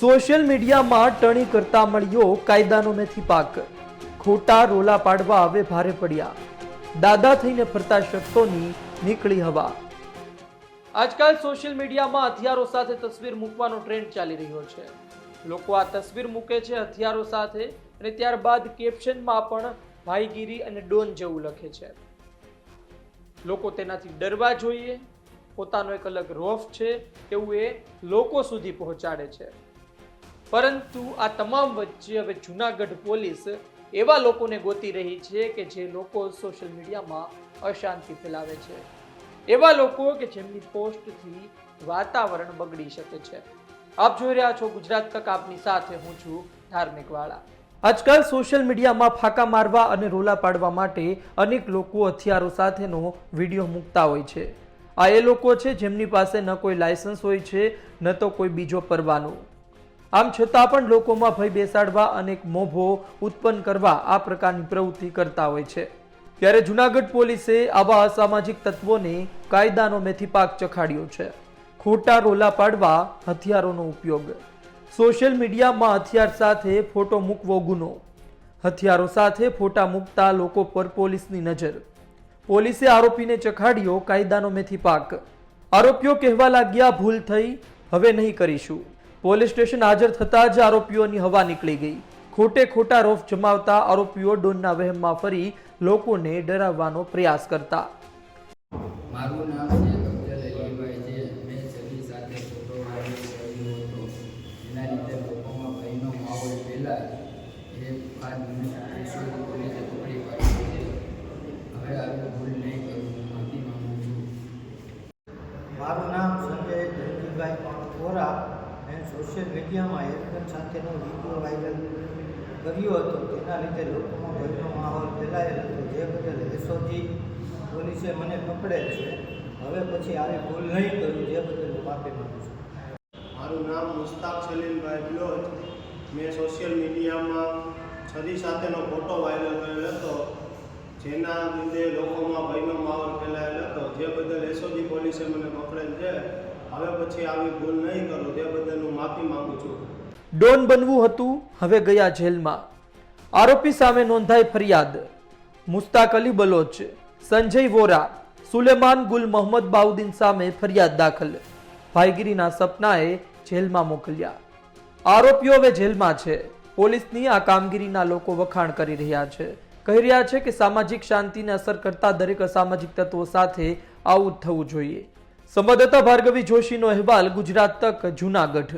Social મીડિયામાં ટણી કરતા મળ્યો કાયદાનો મેથી પાક ખોટા રોલા પાડવા હવે ભારે પડ્યા. દાદા થઈને ફરતા શખ્સોની નીકળી હવા. આજકાલ સોશિયલ મીડિયામાં હથિયારો સાથે તસવીર મૂકવાનો ટ્રેન્ડ ચાલી રહ્યો છે. લોકો આ તસવીર મૂકે છે હથિયારો સાથે અને ત્યારબાદ કેપ્શનમાં પણ ભાઈગીરી અને ડોન જેવું લખે છે. લોકો તેનાથી ડરવા જોઈએ. પોતાનો એક અલગ રોફ છે એવું એ લોકો સુધી પહોંચાડે છે. પરંતુ આ તમામ વચ્ચે હવે જુનાગઢ પોલીસ એવા લોકોને ગોતી રહી છે કે જે લોકો સોશિયલ મીડિયામાં અશાંતિ ફેલાવે છે. એવા લોકો કે જેમની પોસ્ટથી વાતાવરણ બગડી શકે છે. આપ જોઈ રહ્યા છો ગુજરાત તક, આપની સાથે હું છું ધાર્મિક વાળા. આજકાલ સોશિયલ મીડિયામાં ફાંકા મારવા અને રોલા પાડવા માટે અનેક લોકો હથિયારો સાથેનો વીડિયો મૂકતા હોય છે. આ એ લોકો છે જેમની પાસે ન કોઈ લાયસન્સ હોય છે, ન તો કોઈ બીજો પરવાનો. આમ છતાં પણ લોકોમાં ભય બેસાડવા અને મોભો ઉત્પન્ન કરવા આ પ્રકારની પ્રવૃત્તિ કરતા હોય છે. ત્યારે જુનાગઢ પોલીસે આવા અસામાજિક તત્વોને કાયદાનો મેથીપાક ચખાડ્યો છે. ખોટા રોલા પાડવા હથિયારોનો ઉપયોગ. સોશિયલ મીડિયામાં હથિયાર સાથે ફોટો મૂકવો ગુનો. હથિયારો સાથે ફોટા મૂકતા લોકો પર પોલીસની નજર. પોલીસે આરોપીને ચખાડ્યો કાયદાનો મેથીપાક. આરોપીઓ કહેવા લાગ્યા, ભૂલ થઈ, હવે નહીં કરીશું. પોલીસ સ્ટેશન હાજર થતાં જ આરોપીઓની હવા નીકળી ગઈ. ખોટે ખોટા રોફ જમાવતા આરોપીઓ ડોનના વહેમમાં ફરી લોકોને ડરાવવાનો પ્રયાસ કરતા. મારું નામ છે અફજલ અલીભાઈ છે. મેં છબી સાથે ફોટો વાયરલ કર્યો હતો. એના લીધે લોકોમાં ભયનો માહોલ પહેલા એ પાંચ મિનિટ પોલીસે પકડી પાડી છે. હવે આવી ભૂલ નહીં કરું હું માફી માંગુ છું. મારું નામ સંજય ધનજીભાઈ વોરા મેં સોશિયલ મીડિયામાં એરગન સાથેનો વીડિયો વાયરલ કર્યો હતો. તેના લીધે લોકોમાં ભયનો માહોલ ફેલાયેલ હતો. જે બદલ એસઓજી પોલીસે મને પકડેલ છે. હવે પછી આવી ભૂલ નહીં કરું જે બદલ હું માફી માગું છું. મારું નામ મુસ્તાક સલીમભાઈ બલોચ. મેં સોશિયલ મીડિયામાં છરી સાથેનો ફોટો વાયરલ કરેલ હતો. જેના લીધે લોકોમાં ભયનો માહોલ ફેલાયેલ હતો. જે બદલ એસઓજી પોલીસે મને પકડેલ છે. હવે પછી આવી ભૂલ નહીં કરો, તે બદલ માફી માંગુ છું. ડોન બનવું હતું, હવે ગયા જેલમાં. આરોપી સામે નોંધાઈ ફરિયાદ. મુસ્તાક અલી બલોચ, સંજય વોરા, સુલેમાન ગુલ મોહમ્મદ બાઉદ્દીન સામે ફરિયાદ દાખલ. ભાઈગીરીના સપનાએ જેલમાં મોકલ્યા. આરોપીઓ હવે જેલમાં છે. પોલીસની આ કામગીરીના લોકો વખાણ કરી રહ્યા છે. કહી રહ્યા છે કે સામાજિક શાંતિને અસર કરતા દરેક અસામાજિક તત્વો સાથે આવું થવું જોઈએ. સંવાદદાતા ભાર્ગવી જોશીનો અહેવાલ ગુજરાત તક જુનાગઢ.